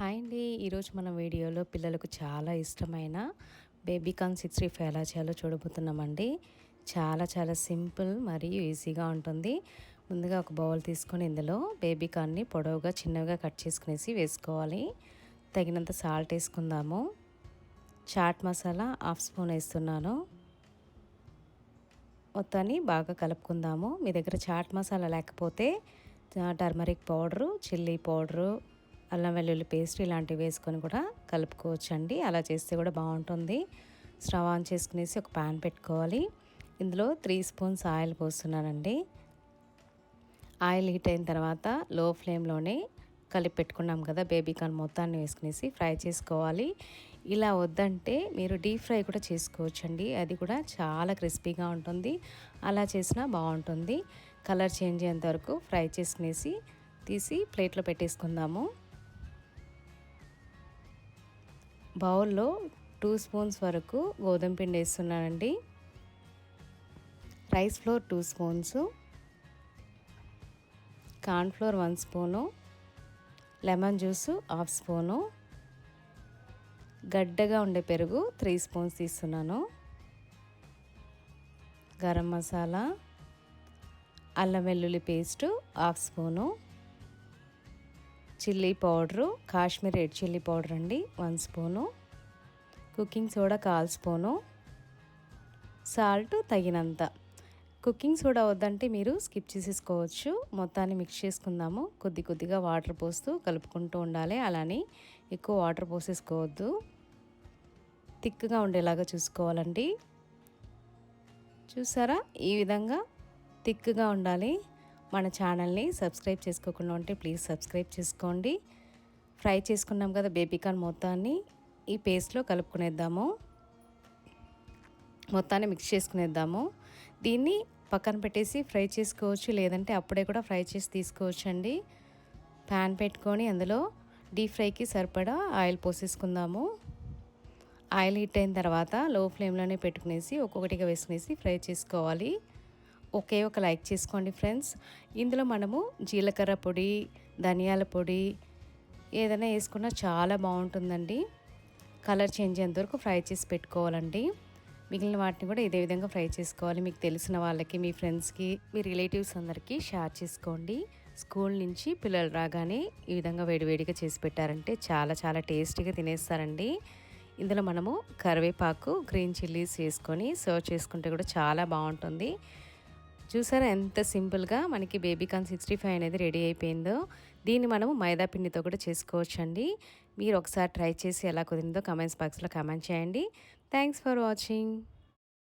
Hi అండి. ఈరోజు మన వీడియోలో పిల్లలకు చాలా ఇష్టమైన బేబీకాన్ సిక్స్టీ ఫైవ్ ఎలా చేయాలో చూడబోతున్నామండి. చాలా చాలా సింపుల్ మరియు ఈజీగా ఉంటుంది. ముందుగా ఒక బౌల్ తీసుకొని ఇందులో బేబీ కార్న్ని పొడవుగా చిన్నగా కట్ చేసుకునేసి వేసుకోవాలి. తగినంత సాల్ట్ వేసుకుందాము. చాట్ మసాలా హాఫ్ స్పూన్ వేస్తున్నాను. మొత్తాన్ని బాగా కలుపుకుందాము. మీ దగ్గర చాట్ మసాలా లేకపోతే టర్మరిక్ పౌడరు చిల్లీ పౌడరు అల్లం వెల్లుల్లి పేస్ట్ ఇలాంటివి వేసుకొని కూడా కలుపుకోవచ్చండి. అలా చేస్తే కూడా బాగుంటుంది. స్టవ్ ఆన్ చేసుకునేసి ఒక ప్యాన్ పెట్టుకోవాలి. ఇందులో త్రీ స్పూన్స్ ఆయిల్ పోస్తున్నానండి. ఆయిల్ హీట్ అయిన తర్వాత లో ఫ్లేమ్లోనే కలిపి పెట్టుకున్నాం కదా బేబీ కార్న్ మొత్తాన్ని వేసుకునేసి ఫ్రై చేసుకోవాలి. ఇలా వద్దంటే మీరు డీప్ ఫ్రై కూడా చేసుకోవచ్చండి. అది కూడా చాలా క్రిస్పీగా ఉంటుంది. అలా చేసినా బాగుంటుంది. కలర్ చేంజ్ అయ్యేంత వరకు ఫ్రై చేసుకునేసి తీసి ప్లేట్లో పెట్టేసుకుందాము. బౌల్లో టూ స్పూన్స్ వరకు గోధుమ పిండి వేస్తున్నానండి. Rice flour two spoons cornflour one spoon lemon juice half spoon గడ్డగా ఉండే పెరుగు త్రీ స్పూన్స్ తీస్తున్నాను. గరం మసాలా అల్లం వెల్లుల్లి paste half spoon chilli powder Kashmir red chilli powder అండి వన్ స్పూను. కుకింగ్ సోడా కాల్ స్పూను. సాల్ట్ తగినంత. కుకింగ్ సోడా వద్దంటే మీరు స్కిప్ చేసేసుకోవచ్చు. మొత్తాన్ని మిక్స్ చేసుకుందాము. కొద్ది కొద్దిగా వాటర్ పోస్తూ కలుపుకుంటూ ఉండాలి. అలానే ఎక్కువ వాటర్ పోసేసుకోవద్దు. థిక్గా ఉండేలాగా చూసుకోవాలండి. చూసారా? ఈ విధంగా థిక్గా ఉండాలి. మన ఛానల్ని సబ్స్క్రైబ్ చేసుకోకుండా ఉంటే ప్లీజ్ సబ్స్క్రైబ్ చేసుకోండి. ఫ్రై చేసుకున్నాం కదా బేబీకాన్ మొత్తాన్ని. ఈ పేస్ట్లో కలుపుకునేద్దాము. మొత్తాన్ని మిక్స్ చేసుకునేద్దాము. దీన్ని పక్కన పెట్టేసి ఫ్రై చేసుకోవచ్చు లేదంటే అప్పుడే కూడా ఫ్రై చేసి తీసుకోవచ్చు అండి ప్యాన్ పెట్టుకొని అందులో డీప్ ఫ్రైకి సరిపడా ఆయిల్ పోసేసుకుందాము. ఆయిల్ హీట్ అయిన తర్వాత లో ఫ్లేమ్లోనే పెట్టుకునేసి ఒక్కొక్కటిగా వేసుకునేసి ఫ్రై చేసుకోవాలి. ఒకే ఒక లైక్ చేసుకోండి ఫ్రెండ్స్. ఇందులో మనము జీలకర్ర పొడి ధనియాల పొడి ఏదైనా వేసుకున్నా చాలా బాగుంటుందండి. కలర్ చేంజ్ అయ్యేంత వరకు ఫ్రై చేసి పెట్టుకోవాలండి. మిగిలిన వాటిని కూడా ఇదే విధంగా ఫ్రై చేసుకోవాలి. మీకు తెలిసిన వాళ్ళకి మీ ఫ్రెండ్స్కి మీ రిలేటివ్స్ అందరికీ షేర్ చేసుకోండి. స్కూల్ నుంచి పిల్లలు రాగానే ఈ విధంగా వేడివేడిగా చేసి పెట్టారంటే చాలా చాలా టేస్టీగా తినేస్తారండి. ఇందులో మనము కరివేపాకు గ్రీన్ చిల్లీస్ వేసుకొని సర్వ్ చేసుకుంటే కూడా చాలా బాగుంటుంది. చూసారా ఎంత సింపుల్గా మనకి బేబీకాన్ సిక్స్టీ ఫైవ్ అనేది రెడీ అయిపోయిందో? దీన్ని మనము మైదా పిండితో కూడా చేసుకోవచ్చండి. మీరు ఒకసారి ట్రై చేసి ఎలా కుదిరిందో కమెంట్స్ బాక్స్లో కమెంట్ చేయండి. Thanks for watching.